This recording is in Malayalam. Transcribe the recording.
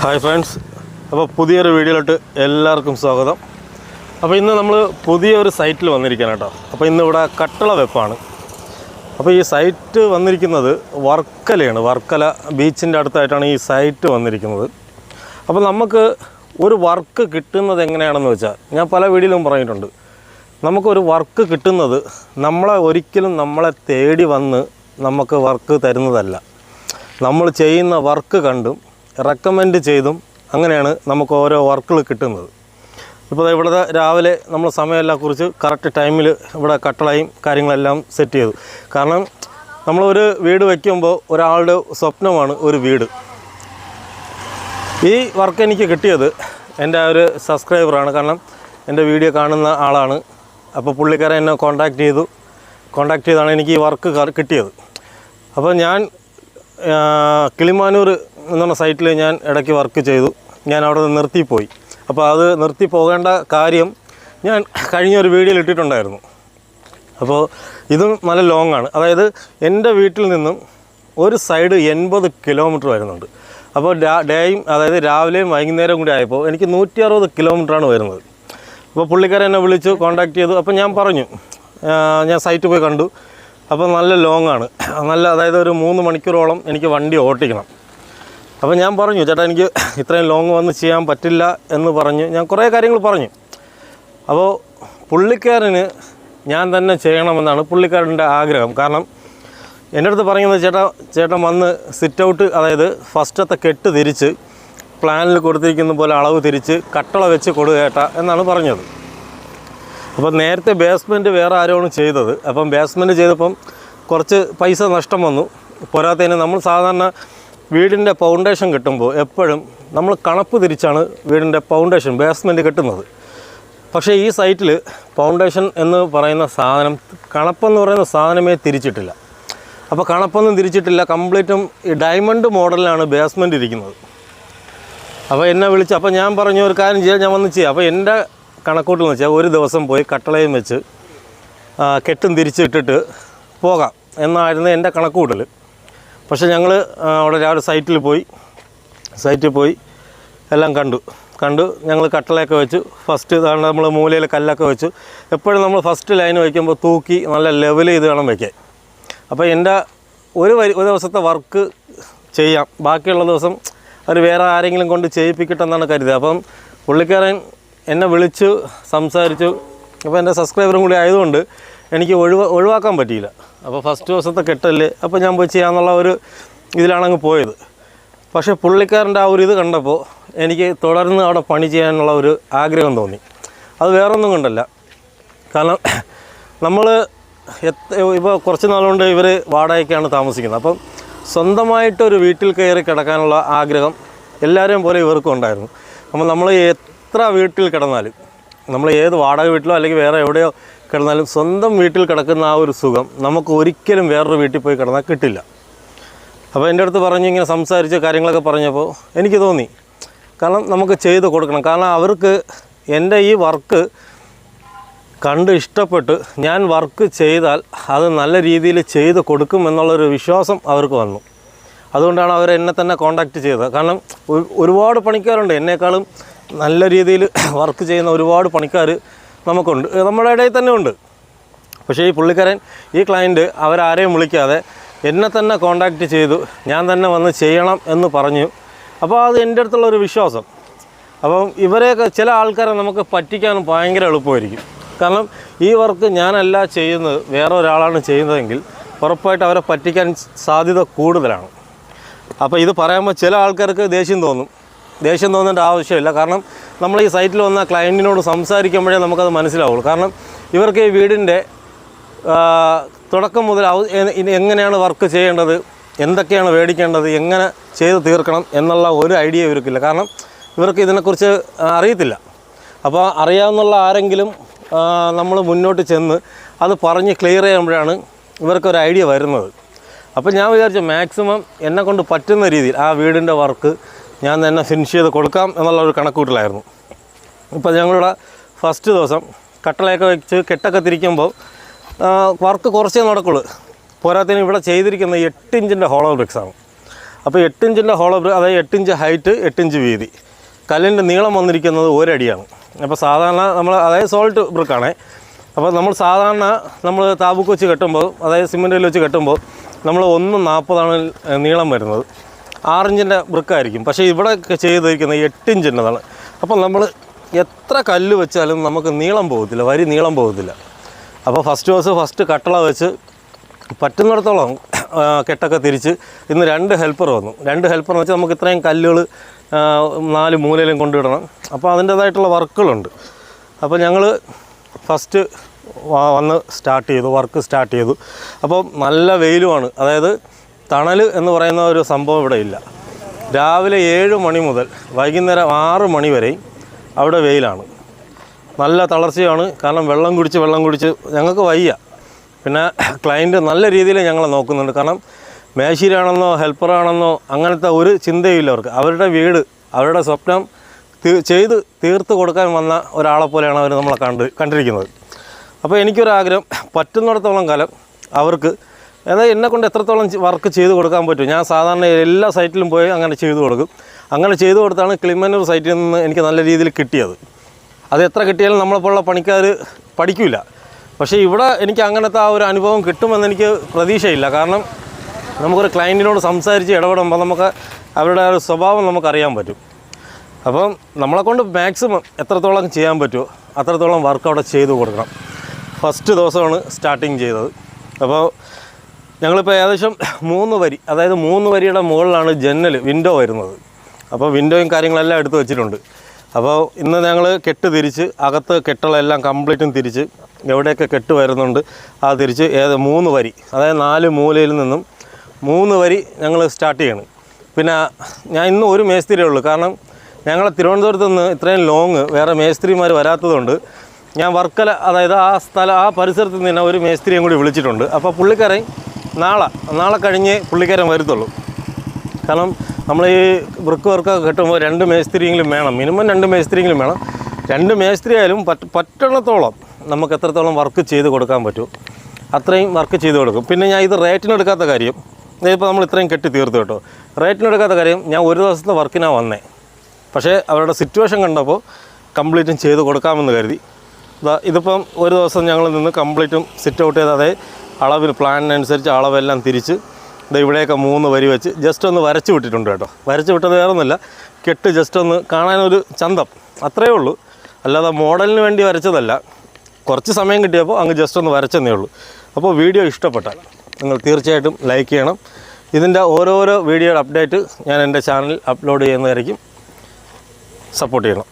Hi friends. അപ്പോൾ പുതിയൊരു വീഡിയോയിലോട്ട് എല്ലാവർക്കും സ്വാഗതം. അപ്പോൾ ഇന്ന് നമ്മൾ പുതിയൊരു സൈറ്റിൽ വന്നിരിക്കുകയാണ് കേട്ടോ. അപ്പോൾ ഇന്ന് ഇവിടെ കട്ടള വെപ്പാണ്. അപ്പോൾ ഈ സൈറ്റ് വന്നിരിക്കുന്നത് വർക്കലയാണ്. വർക്കല ബീച്ചിന്റെ അടുത്തായിട്ടാണ് ഈ സൈറ്റ് വന്നിരിക്കുന്നത്. അപ്പോൾ നമുക്ക് ഒരു വർക്ക് കിട്ടുന്നത് എങ്ങനെയാണെന്ന് വെച്ചാൽ ഞാൻ പല വീഡിയോയിലും പറഞ്ഞിട്ടുണ്ട്. നമുക്കൊരു വർക്ക് കിട്ടുന്നത് നമ്മളെ ഒരിക്കലും നമ്മളെ തേടി വന്ന് നമുക്ക് വർക്ക് തരുന്നതല്ല. നമ്മൾ ചെയ്യുന്ന വർക്ക് കണ്ടും റെക്കമെൻഡ് ചെയ്തും അങ്ങനെയാണ് നമുക്ക് ഓരോ വർക്കുകൾ കിട്ടുന്നത്. ഇപ്പോൾ ഇവിടുത്തെ ഇവിടെ രാവിലെ നമ്മൾ സമയമെല്ലാം കുറിച്ച് കറക്റ്റ് ടൈമിൽ ഇവിടെ കട്ടളയും കാര്യങ്ങളെല്ലാം സെറ്റ് ചെയ്തു. കാരണം നമ്മളൊരു വീട് വയ്ക്കുമ്പോൾ ഒരാളുടെ സ്വപ്നമാണ് ഒരു വീട്. ഈ വർക്ക് എനിക്ക് കിട്ടിയത് എന്റെ ഒരു സബ്സ്ക്രൈബറാണ് കാരണം എന്റെ വീഡിയോ കാണുന്ന ആളാണ്. അപ്പോൾ പുള്ളിക്കാരൻ എന്നെ കോൺടാക്റ്റ് ചെയ്തു. കോൺടാക്റ്റ് ചെയ്താണ് എനിക്ക് ഈ വർക്ക് കിട്ടിയത്. അപ്പോൾ ഞാൻ കിളിമാനൂർ എന്ന് പറഞ്ഞ സൈറ്റിൽ ഞാൻ ഇടയ്ക്ക് വർക്ക് ചെയ്തു. ഞാൻ അവിടെ നിന്ന് നിർത്തിപ്പോയി. അപ്പോൾ അത് നിർത്തി പോകേണ്ട കാര്യം ഞാൻ കഴിഞ്ഞ ഒരു വീഡിയോയിൽ ഇട്ടിട്ടുണ്ടായിരുന്നു. അപ്പോൾ ഇതും നല്ല ലോങ് ആണ്. അതായത് എന്റെ വീട്ടിൽ നിന്നും ഒരു സൈഡ് എൺപത് കിലോമീറ്റർ വരുന്നുണ്ട്. അപ്പോൾ ഡേയും അതായത് രാവിലെയും വൈകുന്നേരം കൂടി ആയപ്പോൾ എനിക്ക് നൂറ്റി അറുപത് കിലോമീറ്ററാണ് വരുന്നത്. അപ്പോൾ പുള്ളിക്കാരൻ എന്നെ വിളിച്ചു കോൺടാക്റ്റ് ചെയ്തു. അപ്പോൾ ഞാൻ പറഞ്ഞു ഞാൻ സൈറ്റ് പോയി കണ്ടു. അപ്പോൾ നല്ല ലോങ്ങാണ് നല്ല അതായത് ഒരു മൂന്ന് മണിക്കൂറോളം എനിക്ക് വണ്ടി ഓട്ടിക്കണം. അപ്പോൾ ഞാൻ പറഞ്ഞു ചേട്ടാ എനിക്ക് ഇത്രയും ലോങ് വന്ന് ചെയ്യാൻ പറ്റില്ല എന്ന് പറഞ്ഞു. ഞാൻ കുറേ കാര്യങ്ങൾ പറഞ്ഞു. അപ്പോൾ പുള്ളിക്കാരന് ഞാൻ തന്നെ ചെയ്യണമെന്നാണ് പുള്ളിക്കാരന്റെ ആഗ്രഹം. കാരണം എന്റെ അടുത്ത് പറയുന്നത് ചേട്ടാ ചേട്ടൻ വന്ന് സിറ്റ് ഔട്ട് അതായത് ഫസ്റ്റത്തെ കെട്ട് തിരിച്ച് പ്ലാനിൽ കൊടുത്തിരിക്കുന്ന പോലെ അളവ് തിരിച്ച് കട്ടള വെച്ച് കൊടുക്കുക ചേട്ടാ എന്നാണ് പറഞ്ഞത്. അപ്പോൾ നേരത്തെ ബേസ്മെന്റ് വേറെ ആരോണ് ചെയ്തത്. അപ്പം ബേസ്മെന്റ് ചെയ്തപ്പം കുറച്ച് പൈസ നഷ്ടം വന്നു. പോരാത്തതിന് നമ്മൾ സാധാരണ വീടിന്റെ ഫൗണ്ടേഷൻ കെട്ടുമ്പോൾ എപ്പോഴും നമ്മൾ കണപ്പ് തിരിച്ചാണ് വീടിന്റെ ഫൗണ്ടേഷൻ ബേസ്മെന്റ് കെട്ടുന്നത്. പക്ഷേ ഈ സൈറ്റിൽ ഫൗണ്ടേഷൻ എന്ന് പറയുന്ന സാധനം കണപ്പെന്ന് പറയുന്ന സാധനമേ തിരിച്ചിട്ടില്ല. അപ്പോൾ കണപ്പൊന്നും തിരിച്ചിട്ടില്ല കംപ്ലീറ്റും ഈ ഡയമണ്ട് മോഡലിലാണ് ബേസ്മെന്റ് ഇരിക്കുന്നത്. അപ്പോൾ എന്നെ വിളിച്ച് അപ്പോൾ ഞാൻ പറഞ്ഞു ഒരു കാര്യം ചെയ്യാം ഞാൻ വന്ന് ചെയ്യാം. അപ്പോൾ എന്റെ കണക്കൂട്ടിൽ വെച്ചാൽ ഒരു ദിവസം പോയി കട്ടളയും വെച്ച് കെട്ടും തിരിച്ചിട്ടിട്ട് പോകാം എന്നായിരുന്നു എന്റെ കണക്കൂട്ടൽ പക്ഷേ ഞങ്ങൾ അവിടെ രാവിലെ സൈറ്റിൽ പോയി. സൈറ്റിൽ പോയി. എല്ലാം കണ്ടു. കണ്ടു. ഞങ്ങൾ കട്ടളയൊക്കെ വെച്ചു. ഫസ്റ്റ് ഇതാണ് നമ്മൾ മൂലയിൽ കല്ലൊക്കെ വെച്ചു. എപ്പോഴും നമ്മൾ ഫസ്റ്റ് ലൈൻ വയ്ക്കുമ്പോൾ തൂക്കി നല്ല ലെവൽ ചെയ്ത് വേണം വയ്ക്കാൻ. അപ്പോൾ എന്റെ ഒരു വരി ഒരു ദിവസത്തെ വർക്ക് ചെയ്യാം. ബാക്കിയുള്ള ദിവസം അവർ വേറെ ആരെങ്കിലും കൊണ്ട് ചെയ്യിപ്പിക്കട്ടെന്നാണ് കരുതുക അപ്പം പുള്ളിക്കാരൻ എന്നെ വിളിച്ചു സംസാരിച്ചു. അപ്പോൾ എന്റെ സബ്സ്ക്രൈബറും കൂടി ആയതുകൊണ്ട് എനിക്ക് ഒഴിവ ഒഴിവാക്കാൻ പറ്റിയില്ല. അപ്പോൾ ഫസ്റ്റ് ദിവസത്തെ കെട്ടല്ലേ അപ്പോൾ ഞാൻ പോയി ചെയ്യാമെന്നുള്ള ഒരു ഇതിലാണ് അങ്ങ് പോയത്. പക്ഷേ പുള്ളിക്കാരന്റെ ആ ഒരു ഇത് കണ്ടപ്പോൾ എനിക്ക് തുടർന്ന് അവിടെ പണി ചെയ്യാനുള്ള ഒരു ആഗ്രഹം തോന്നി. അത് വേറൊന്നും കൊണ്ടല്ല. കാരണം നമ്മൾ ഇപ്പോൾ കുറച്ച് നാളുകൊണ്ട് ഇവർ വാടകയ്ക്കാണ് താമസിക്കുന്നത്. അപ്പം സ്വന്തമായിട്ടൊരു വീട്ടിൽ കയറി കിടക്കാനുള്ള ആഗ്രഹം എല്ലാവരെയും പോലെ ഇവർക്കും ഉണ്ടായിരുന്നു. അപ്പം നമ്മൾ എത്ര വീട്ടിൽ കിടന്നാലും നമ്മൾ ഏത് വാടക വീട്ടിലോ അല്ലെങ്കിൽ വേറെ എവിടെയോ കിടന്നാലും സ്വന്തം വീട്ടിൽ കിടക്കുന്ന ആ ഒരു സുഖം നമുക്ക് ഒരിക്കലും വേറൊരു വീട്ടിൽ പോയി കിടന്നാൽ കിട്ടില്ല. അപ്പോൾ എന്റെ അടുത്ത് പറഞ്ഞ് ഇങ്ങനെ സംസാരിച്ച് കാര്യങ്ങളൊക്കെ പറഞ്ഞപ്പോൾ എനിക്ക് തോന്നി. കാരണം നമുക്ക് ചെയ്ത് കൊടുക്കണം. കാരണം അവർക്ക് എന്റെ ഈ വർക്ക് കണ്ട് ഇഷ്ടപ്പെട്ട് ഞാൻ വർക്ക് ചെയ്താൽ അത് നല്ല രീതിയിൽ ചെയ്ത് കൊടുക്കും എന്നുള്ളൊരു വിശ്വാസം അവർക്ക് വന്നു. അതുകൊണ്ടാണ് അവർ എന്നെ തന്നെ കോണ്ടാക്റ്റ് ചെയ്തത്. കാരണം ഒരുപാട് പണിക്കാരുണ്ട്. എന്നേക്കാളും നല്ല രീതിയിൽ വർക്ക് ചെയ്യുന്ന ഒരുപാട് പണിക്കാർ നമുക്കുണ്ട്. നമ്മുടെ ഇടയിൽ തന്നെ ഉണ്ട്. പക്ഷേ ഈ പുള്ളിക്കാരൻ ഈ ക്ലയന്റ് അവരാരെയും വിളിക്കാതെ എന്നെ തന്നെ കോണ്ടാക്റ്റ് ചെയ്തു. ഞാൻ തന്നെ വന്ന് ചെയ്യണം എന്ന് പറഞ്ഞു. അപ്പോൾ അത് എന്റെ അടുത്തുള്ള ഒരു വിശ്വാസം. അപ്പം ഇവരെയൊക്കെ ചില ആൾക്കാരെ നമുക്ക് പറ്റിക്കാൻ ഭയങ്കര എളുപ്പമായിരിക്കും. കാരണം ഈ വർക്ക് ഞാനല്ല ചെയ്യുന്നത് വേറെ ഒരാളാണ് ചെയ്യുന്നതെങ്കിൽ ഉറപ്പായിട്ട് അവരെ പറ്റിക്കാൻ സാധ്യത കൂടുതലാണ്. അപ്പോൾ ഇത് പറയുമ്പോൾ ചില ആൾക്കാർക്ക് ദേഷ്യം തോന്നും. ദേഷ്യം തോന്നേണ്ട ആവശ്യമില്ല. കാരണം നമ്മൾ ഈ സൈറ്റിൽ വന്ന ക്ലയന്റിനോട് സംസാരിക്കുമ്പോഴേ നമുക്കത് മനസ്സിലാവുള്ളൂ. കാരണം ഇവർക്ക് ഈ വീടിന്റെ തുടക്കം മുതൽ എങ്ങനെയാണ് വർക്ക് ചെയ്യേണ്ടത് എന്തൊക്കെയാണ് മേടിക്കേണ്ടത് എങ്ങനെ ചെയ്ത് തീർക്കണം എന്നുള്ള ഒരു ഐഡിയ ഇവർക്കില്ല. കാരണം ഇവർക്ക് ഇതിനെക്കുറിച്ച് അറിയത്തില്ല. അപ്പോൾ അറിയാവുന്നുള്ള ആരെങ്കിലും നമ്മൾ മുന്നോട്ട് ചെന്ന് അത് പറഞ്ഞ് ക്ലിയർ ചെയ്യുമ്പോഴാണ് ഇവർക്കൊരു ഐഡിയ വരുന്നത്. അപ്പോൾ ഞാൻ വിചാരിച്ചു മാക്സിമം എന്നെക്കൊണ്ട് പറ്റുന്ന രീതിയിൽ ആ വീടിന്റെ വർക്ക് ഞാൻ തന്നെ ഫിനിഷ് ചെയ്ത് കൊടുക്കാം എന്നുള്ള ഒരു കണക്കൂട്ടിലായിരുന്നു. ഇപ്പോൾ ഞങ്ങളുടെ ഫസ്റ്റ് ദിവസം കട്ടളയൊക്കെ വെച്ച് കെട്ടൊക്കെ തിരിക്കുമ്പോൾ വർക്ക് കുറച്ചേ നടക്കുള്ളൂ. പോരാത്തിന് ഇവിടെ ചെയ്തിരിക്കുന്ന എട്ട് ഇഞ്ചിന്റെ ഹോളോ ബ്രിക്സാണ് അപ്പോൾ എട്ട് ഇഞ്ചിന്റെ ഹോളോ ബ്രിക്സ് അതായത് എട്ട് ഇഞ്ച് ഹൈറ്റ് എട്ട് ഇഞ്ച് വീതി. കല്ലിന്റെ നീളം വന്നിരിക്കുന്നത് ഒരടിയാണ്. അപ്പോൾ സാധാരണ നമ്മൾ അതായത് സോൾട്ട് ബ്രിക്കാണേ അപ്പോൾ നമ്മൾ സാധാരണ നമ്മൾ താബുക്ക് വെച്ച് കെട്ടുമ്പോൾ അതായത് സിമെന്റിൽ വെച്ച് കെട്ടുമ്പോൾ നമ്മൾ ഒന്ന് നാൽപ്പതാണ് നീളം വരുന്നത്. ആറിഞ്ചിന്റെ ബ്രിക്കായിരിക്കും പക്ഷേ ഇവിടെ ചെയ്തിരിക്കുന്നത് എട്ട് ഇഞ്ചിന്റെതാണ് അപ്പോൾ നമ്മൾ എത്ര കല്ല് വെച്ചാലും നമുക്ക് നീളം പോകത്തില്ല വരി നീളം പോകത്തില്ല. അപ്പോൾ ഫസ്റ്റ് ദിവസം ഫസ്റ്റ് കട്ടള വെച്ച് പറ്റുന്നിടത്തോളം കെട്ടൊക്കെ തിരിച്ച് ഇന്ന് രണ്ട് ഹെൽപ്പർ വന്നു. രണ്ട് ഹെൽപ്പർ എന്ന് വെച്ചാൽ നമുക്ക് ഇത്രയും കല്ലുകൾ നാല് മൂലയിലും കൊണ്ടുവിടണം. അപ്പോൾ അതിന്റേതായിട്ടുള്ള വർക്കുകളുണ്ട്. അപ്പോൾ ഞങ്ങൾ ഫസ്റ്റ് വന്ന് സ്റ്റാർട്ട് ചെയ്തു വർക്ക് സ്റ്റാർട്ട് ചെയ്തു. അപ്പോൾ നല്ല വെയിലുമാണ്. അതായത് തണൽ എന്ന് പറയുന്ന ഒരു സംഭവം ഇവിടെ ഇല്ല. രാവിലെ ഏഴ് മണി മുതൽ വൈകുന്നേരം ആറ് മണി വരെയും അവിടെ വെയിലാണ്. നല്ല തളർച്ചയാണ്. കാരണം വെള്ളം കുടിച്ച് വെള്ളം കുടിച്ച് ഞങ്ങൾക്ക് വയ്യ. പിന്നെ ക്ലയന്റ് നല്ല രീതിയിൽ ഞങ്ങളെ നോക്കുന്നുണ്ട്. കാരണം മേശിരാണെന്നോ ഹെൽപ്പറാണെന്നോ അങ്ങനത്തെ ഒരു ചിന്തയില്ല അവർക്ക്. അവരുടെ വീട് അവരുടെ സ്വപ്നം ചെയ്ത് തീർത്ത് കൊടുക്കാൻ വന്ന ഒരാളെ പോലെയാണ് അവർ നമ്മളെ കണ്ട് കണ്ടിരിക്കുന്നത്. അപ്പോൾ എനിക്കൊരാഗ്രഹം പറ്റുന്നിടത്തോളം കാലം അവർക്ക് അതായത് എന്നെ കൊണ്ട് എത്രത്തോളം വർക്ക് ചെയ്ത് കൊടുക്കാൻ പറ്റും? ഞാൻ സാധാരണ എല്ലാ സൈറ്റിലും പോയി അങ്ങനെ ചെയ്തു കൊടുക്കും. അങ്ങനെ ചെയ്തു കൊടുത്താണ് കിളിമന്നൂർ സൈറ്റിൽ നിന്ന് എനിക്ക് നല്ല രീതിയിൽ കിട്ടിയത്. അത് എത്ര കിട്ടിയാലും നമ്മളെപ്പോലുള്ള പണിക്കാർ പഠിക്കില്ല പക്ഷേ ഇവിടെ എനിക്ക് അങ്ങനത്തെ ആ ഒരു അനുഭവം കിട്ടുമെന്ന് എനിക്ക് പ്രതീക്ഷയില്ല. കാരണം നമുക്കൊരു ക്ലയന്റിനോട് സംസാരിച്ച് ഇടപെടുമ്പോൾ നമുക്ക് അവരുടെ ആ ഒരു സ്വഭാവം നമുക്കറിയാൻ പറ്റും. അപ്പം നമ്മളെക്കൊണ്ട് മാക്സിമം എത്രത്തോളം ചെയ്യാൻ പറ്റുമോ അത്രത്തോളം വർക്ക് അവിടെ ചെയ്ത് കൊടുക്കണം. ഫസ്റ്റ് ദിവസമാണ് സ്റ്റാർട്ടിങ് ചെയ്തത്. അപ്പോൾ ഞങ്ങളിപ്പോൾ ഏകദേശം മൂന്ന് വരി അതായത് മൂന്ന് വരിയുടെ മുകളിലാണ് ജനൽ വിൻഡോ വരുന്നത്. അപ്പോൾ വിൻഡോയും കാര്യങ്ങളെല്ലാം എടുത്ത് വെച്ചിട്ടുണ്ട്. അപ്പോൾ ഇന്ന് ഞങ്ങൾ കെട്ട് തിരിച്ച് അകത്ത് കെട്ടുകളെല്ലാം കംപ്ലീറ്റും തിരിച്ച് എവിടെയൊക്കെ കെട്ട് വരുന്നുണ്ട് ആ തിരിച്ച് ഏത് മൂന്ന് വരി അതായത് നാല് മൂലയിൽ നിന്നും മൂന്ന് വരി ഞങ്ങൾ സ്റ്റാർട്ട് ചെയ്യണം. പിന്നെ ഞാൻ ഇന്ന് ഒരു മേസ്തിരി ഉള്ളൂ കാരണം ഞങ്ങൾ തിരുവനന്തപുരത്ത് നിന്ന് ഇത്രയും ലോങ് വേറെ മേസ്തിരിമാർ വരാത്തതുകൊണ്ട് ഞാൻ വർക്കല അതായത് ആ സ്ഥലം ആ പരിസരത്ത് നിന്ന് ഒരു മേസ്തിരിയും കൂടി വിളിച്ചിട്ടുണ്ട്. അപ്പോൾ പുള്ളിക്കാരൻ നാളെ നാളെ കഴിഞ്ഞ് പുള്ളിക്കാരൻ വരത്തുള്ളൂ. കാരണം നമ്മൾ ഈ ബ്രിക്ക് വർക്കൊക്കെ കെട്ടുമ്പോൾ രണ്ട് മേസ്ത്രിയെങ്കിലും വേണം. മിനിമം രണ്ട് മേസ്ത്രിയെങ്കിലും വേണം. രണ്ട് മേസ്ത്രി ആയാലും പറ്റ പറ്റണത്തോളം നമുക്ക് എത്രത്തോളം വർക്ക് ചെയ്ത് കൊടുക്കാൻ പറ്റും. അത്രയും വർക്ക് ചെയ്ത് കൊടുക്കും. പിന്നെ ഞാൻ ഇത് റേറ്റിനെടുക്കാത്ത കാര്യം ഇതിപ്പോൾ നമ്മൾ ഇത്രയും കെട്ടി തീർത്തു കേട്ടോ. റേറ്റിനെടുക്കാത്ത കാര്യം ഞാൻ ഒരു ദിവസത്തെ വർക്കിനാണ് വന്നേ. പക്ഷേ അവരുടെ സിറ്റുവേഷൻ കണ്ടപ്പോൾ കംപ്ലീറ്റും ചെയ്ത് കൊടുക്കാമെന്ന് കരുതി. ഇതിപ്പം ഒരു ദിവസം ഞങ്ങൾ നിന്ന് കംപ്ലീറ്റും സിറ്റ് ഔട്ട് ചെയ്ത് അളവിന് പ്ലാനിനനുസരിച്ച് അളവെല്ലാം തിരിച്ച് ഇത് ഇവിടെയൊക്കെ മൂന്ന് വരി വെച്ച് ജസ്റ്റ് ഒന്ന് വരച്ച് വിട്ടിട്ടുണ്ട് കേട്ടോ. വരച്ച് വിട്ടത് വേറെ ഒന്നുമില്ല കെട്ട് ജസ്റ്റ് ഒന്ന് കാണാനൊരു ചന്തം. അത്രയേ ഉള്ളൂ. അല്ലാതെ മോഡലിന് വേണ്ടി വരച്ചതല്ല. കുറച്ച് സമയം കിട്ടിയപ്പോൾ അങ്ങ് ജസ്റ്റ് ഒന്ന് വരച്ചെന്നേ ഉള്ളൂ. അപ്പോൾ വീഡിയോ ഇഷ്ടപ്പെട്ടാൽ നിങ്ങൾ തീർച്ചയായിട്ടും ലൈക്ക് ചെയ്യണം. ഇതിന്റെ ഓരോരോ വീഡിയോയുടെ അപ്ഡേറ്റ് ഞാൻ എന്റെ ചാനലിൽ അപ്ലോഡ് ചെയ്യുന്നതായിരിക്കും. സപ്പോർട്ട് ചെയ്യണം.